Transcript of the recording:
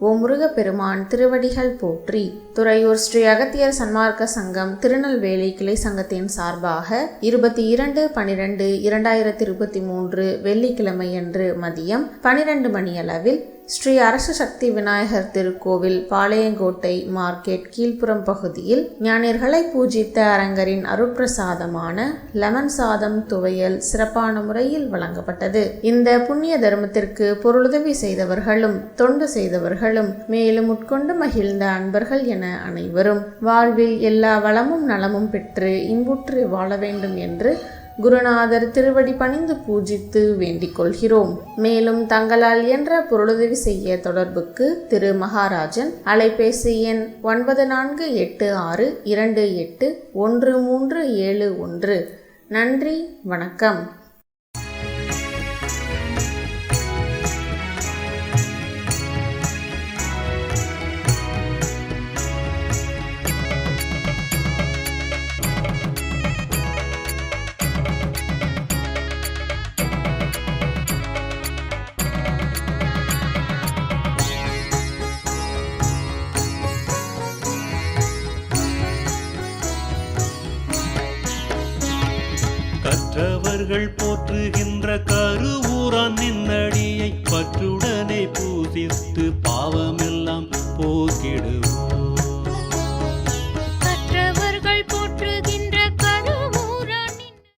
ஓ முருகப்பெருமான் திருவடிகள் போற்றி. துறையூர் ஸ்ரீ அகத்தியர் சன்மார்க்க சங்கம் திருநெல்வேலி கிளை சங்கத்தின் சார்பாக இருபத்தி இரண்டு பனிரெண்டு இரண்டாயிரத்தி இருபத்தி மூன்று வெள்ளிக்கிழமையன்று மதியம் பனிரெண்டு மணியளவில் ஸ்ரீ அரச சக்தி விநாயகர் திருக்கோவில் பாளையங்கோட்டை மார்க்கெட் கீழ்ப்புறம் பகுதியில் ஞானியர்களை பூஜித்த அரங்கரின் அருட்பிரசாதமான லெமன் சாதம் துவையல் சிறப்பான முறையில் வழங்கப்பட்டது. இந்த புண்ணிய தர்மத்திற்கு பொருளுதவி செய்தவர்களும் தொண்டு செய்தவர்களும் மேலும் உட்கொண்டு மகிழ்ந்த அன்பர்கள் என அனைவரும் வாழ்வில் எல்லா வளமும் நலமும் பெற்று இன்புற்று வாழ வேண்டும் என்று குருநாதர் திருவடி பணிந்து பூஜித்து வேண்டிக் கொள்கிறோம். மேலும் தங்களால் என்ற பொருளுதவி செய்ய தொடர்புக்கு திரு. மகாராஜன் அலைபேசி எண் ஒன்பது நான்கு எட்டு ஆறு இரண்டு எட்டு ஒன்று மூன்று ஏழு ஒன்று. நன்றி வணக்கம். மற்றவர்கள் போற்றுகின்ற கருவூரான் நின்னடியை பற்றுடனே பூசித்து பாவமெல்லாம் போக்கிடுவோம்.